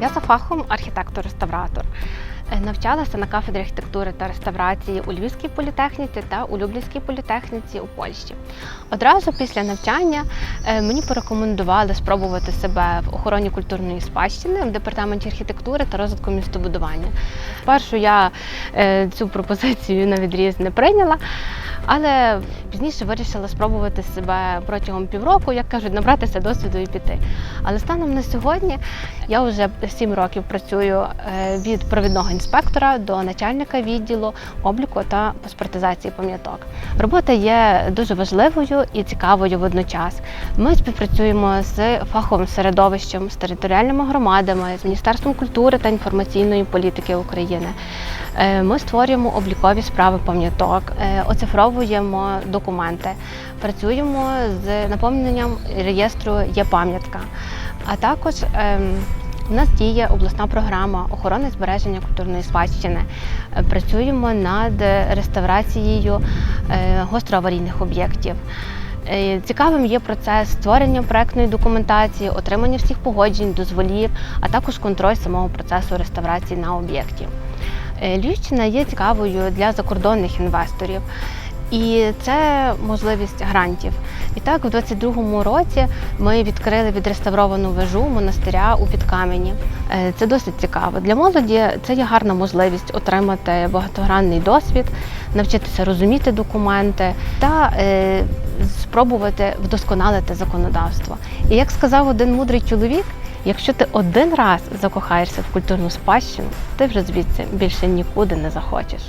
Я за фахом архітектор-реставратор. Е, Навчалася на кафедрі архітектури та реставрації у Львівській політехніці та у Люблінській політехніці у Польщі. Одразу після навчання е, мені порекомендували спробувати себе в охороні культурної спадщини в департаменті архітектури та розвитку містобудування. Спершу я е, цю пропозицію на відріз не прийняла, але пізніше вирішила спробувати себе протягом півроку, як кажуть, набратися досвіду і піти. Але станом на сьогодні я вже 7 років працюю е, від провідного інспектора до начальника відділу обліку та паспортизації пам'яток. Робота є дуже важливою і цікавою водночас. Ми співпрацюємо з фаховим середовищем, з територіальними громадами, з Міністерством культури та інформаційної політики України. Е, Ми створюємо облікові справи пам'яток, е, оцифровуємо документи, працюємо з наповненням реєстру є пам'ятка. А також ем, у нас діє обласна програма охорони збереження культурної спадщини. Працюємо над реставрацією е, гостроаварійних об'єктів. Е, Цікавим є процес створення проектної документації, отримання всіх погоджень, дозволів, а також контроль самого процесу реставрації на об'єкті. Е, Львівщина є цікавою для закордонних інвесторів. І це можливість грантів. І так, у 22-му році ми відкрили відреставровану вежу монастиря у Підкамені. Е, Це досить цікаво. Для молоді це є гарна можливість отримати багатогранний досвід, навчитися розуміти документи та е, спробувати вдосконалити законодавство. І як сказав один мудрий чоловік, якщо ти один раз закохаєшся в культурну спадщину, ти вже звідси більше нікуди не захочеш.